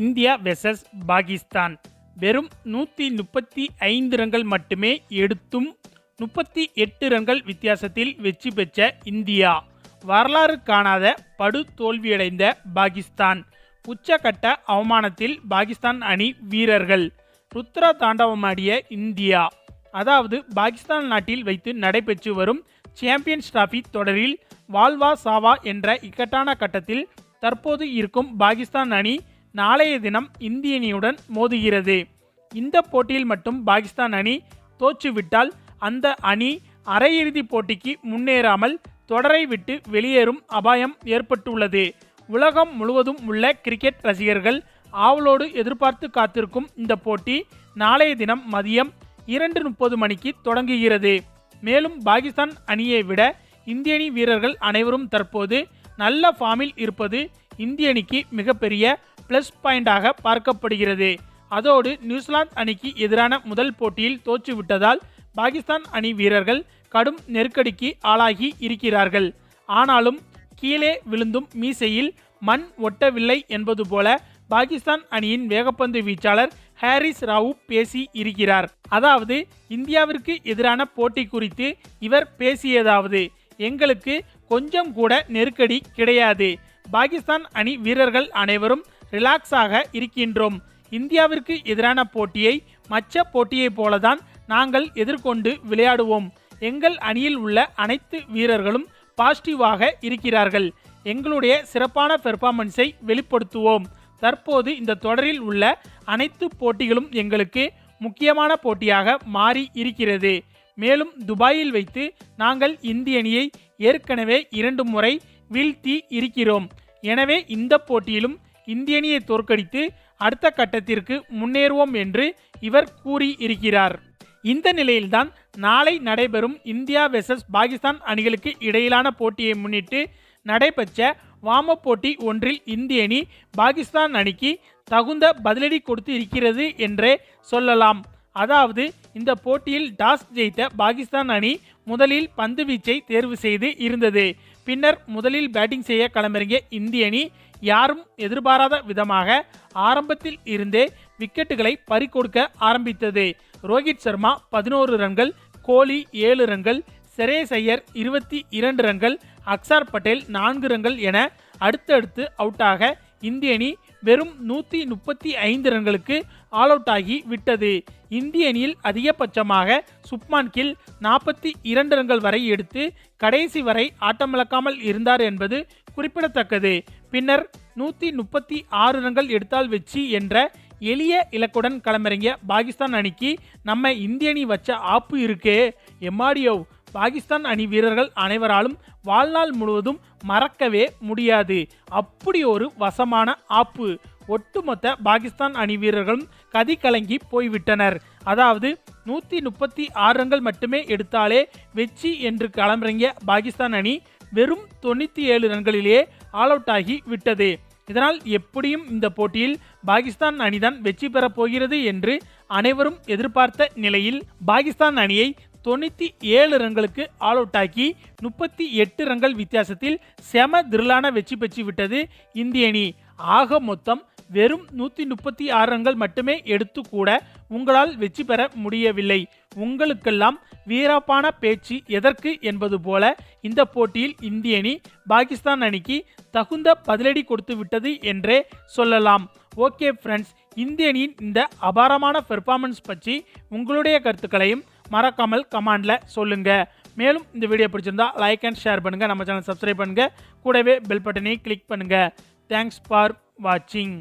India versus Pakistan. வெறும் நூற்றி முப்பத்தி ஐந்து ரன்கள் மட்டுமே எடுத்தும் முப்பத்தி எட்டு ரன்கள் வித்தியாசத்தில் வெற்றி பெற்ற இந்தியா. வரலாறு காணாத படு தோல்வியடைந்த பாகிஸ்தான். உச்சகட்ட அவமானத்தில் பாகிஸ்தான் அணி வீரர்கள். ருத்ரா தாண்டவமாடிய இந்தியா. அதாவது பாகிஸ்தான் நாட்டில் வைத்து நடைபெற்று வரும் சாம்பியன்ஸ் டிராஃபி தொடரில் வால்வா சாவா என்ற இக்கட்டான கட்டத்தில் தற்போது இருக்கும் பாகிஸ்தான் அணி நாளைய தினம் இந்திய அணியுடன் மோதுகிறது. இந்த போட்டியில் மட்டும் பாகிஸ்தான் அணி தோற்றுவிட்டால் அந்த அணி அரையிறுதிப் போட்டிக்கு முன்னேறாமல் தொடரை விட்டு வெளியேறும் அபாயம் ஏற்பட்டுள்ளது. உலகம் முழுவதும் உள்ள கிரிக்கெட் ரசிகர்கள் ஆவலோடு எதிர்பார்த்து காத்திருக்கும் இந்த போட்டி நாளைய தினம் மதியம் இரண்டு முப்பது மணிக்கு தொடங்குகிறது. மேலும் பாகிஸ்தான் அணியை விட இந்திய அணி வீரர்கள் அனைவரும் தற்போது நல்ல ஃபார்மில் இருப்பது இந்திய அணிக்கு மிகப்பெரிய ப்ளஸ் பாயிண்டாக பார்க்கப்படுகிறது. அதோடு நியூசிலாந்து அணிக்கு எதிரான முதல் போட்டியில் தோற்றுவிட்டதால் பாகிஸ்தான் அணி வீரர்கள் கடும் நெருக்கடிக்கு ஆளாகி இருக்கிறார்கள். ஆனாலும் கீழே விழுந்தும் மீசையில் மண் ஒட்டவில்லை என்பது போல பாகிஸ்தான் அணியின் வேகப்பந்து வீச்சாளர் ஹாரிஸ் ராவு பேசி இருக்கிறார். அதாவது இந்தியாவிற்கு எதிரான போட்டி குறித்து இவர் பேசியதாவது எங்களுக்கு கொஞ்சம் கூட நெருக்கடி கிடையாது. பாகிஸ்தான் அணி வீரர்கள் அனைவரும் ரிலாக்ஸாக இருக்கின்றோம். இந்தியாவிற்கு எதிரான போட்டியை மற்ற போட்டியைப் போலதான் நாங்கள் எதிர்கொண்டு விளையாடுவோம். எங்கள் அணியில் உள்ள அனைத்து வீரர்களும் பாசிட்டிவாக இருக்கிறார்கள். எங்களுடைய சிறப்பான பெர்ஃபார்மன்ஸை வெளிப்படுத்துவோம். தற்போது இந்த தொடரில் உள்ள அனைத்து போட்டிகளும் எங்களுக்கு முக்கியமான போட்டியாக மாறி இருக்கிறது. மேலும் துபாயில் வைத்து நாங்கள் இந்திய அணியை ஏற்கனவே இரண்டு முறை வீழ்த்தி இருக்கிறோம். எனவே இந்த போட்டியிலும் இந்திய அணியை தோற்கடித்து அடுத்த கட்டத்திற்கு முன்னேறுவோம் என்று இவர் கூறி இருக்கிறார் இந்த நிலையில்தான் நாளை நடைபெறும் இந்தியா வெர்சஸ் பாகிஸ்தான் அணிகளுக்கு இடையிலான போட்டியை முன்னிட்டு நடைபெற்ற வாம போட்டி ஒன்றில் இந்திய அணி பாகிஸ்தான் அணிக்கு தகுந்த பதிலடி கொடுத்து இருக்கிறது என்றே சொல்லலாம். அதாவது இந்த போட்டியில் டாஸ் ஜெயித்த பாகிஸ்தான் அணி முதலில் பந்து வீச்சை தேர்வு செய்து இருந்தது. பின்னர் முதலில் பேட்டிங் செய்ய களமிறங்கிய இந்திய அணி யாரும் எதிர்பாராத விதமாக ஆரம்பத்தில் இருந்தே விக்கெட்டுகளை பறிகொடுக்க ஆரம்பித்தது. ரோஹித் சர்மா பதினோரு ரன்கள் கோலி ஏழு ரன்கள் செரேஸ் ஐயர் இருபத்தி இரண்டு ரன்கள் அக்சார் பட்டேல் நான்கு ரன்கள் என அடுத்தடுத்து அவுட்டாக இந்திய அணி வெறும் நூற்றி முப்பத்தி ஐந்து ரன்களுக்கு ஆல் அவுட் ஆகி விட்டது. இந்திய அணியில் அதிகபட்சமாக சுப்மான் கில் நாற்பத்தி இரண்டு ரன்கள் வரை எடுத்து கடைசி வரை ஆட்டமிழக்காமல் இருந்தார் என்பது குறிப்பிடத்தக்கது. பின்னர் நூற்றி முப்பத்தி ஆறு ரன்கள் எடுத்தால் வெற்றி என்ற எளிய இலக்குடன் களமிறங்கிய பாகிஸ்தான் அணிக்கு நம்ம இந்திய அணி வச்ச ஆப்பு இருக்கே. எம்மாடியோ பாகிஸ்தான் அணி வீரர்கள் அனைவராலும் வாழ்நாள் முழுவதும் மறக்கவே முடியாது. அப்படி ஒரு வசமான ஆப்பு. ஒட்டுமொத்த பாகிஸ்தான் அணி வீரர்களும் கதி கலங்கி போய்விட்டனர். அதாவது நூற்றி முப்பத்தி ஆறு ரன்கள் மட்டுமே எடுத்தாலே வெற்றி என்று களமிறங்கிய பாகிஸ்தான் அணி வெறும் தொண்ணூற்றி ஏழு ரன்களிலேயே ஆல் அவுட் ஆகி விட்டது. இதனால் எப்படியும் இந்த போட்டியில் பாகிஸ்தான் அணிதான் வெற்றி பெறப் போகிறது என்று அனைவரும் எதிர்பார்த்த நிலையில் பாகிஸ்தான் அணியை தொண்ணூற்றி ஏழு ரன்களுக்கு ஆல் அவுட் ஆக்கி முப்பத்தி எட்டு ரன்கள் வித்தியாசத்தில் செம திரளான வெற்றி பெற்று விட்டது இந்திய அணி. ஆக மொத்தம் வெறும் நூற்றி முப்பத்தி ஆறு ரன்கள் மட்டுமே எடுத்து கூட உங்களால் வெற்றி பெற முடியவில்லை. உங்களுக்கெல்லாம் வீரப்பான பேச்சு எதற்கு என்பது போல இந்த போட்டியில் இந்திய அணி பாகிஸ்தான் அணிக்கு தகுந்த பதிலடி கொடுத்து விட்டது என்றே சொல்லலாம். ஓகே ஃப்ரெண்ட்ஸ் இந்திய அணியின் இந்த அபாரமான பெர்ஃபார்மன்ஸ் பற்றி உங்களுடைய கருத்துக்களையும் மறக்காமல் கமெண்டில் சொல்லுங்கள் மேலும் இந்த வீடியோ பிடிச்சிருந்தா லைக் அண்ட் ஷேர் பண்ணுங்கள் நம்ம சேனல் சப்ஸ்கிரைப் பண்ணுங்கள் கூடவே பெல் பட்டனை கிளிக் பண்ணுங்கள் தேங்க்ஸ் ஃபார் வாட்சிங்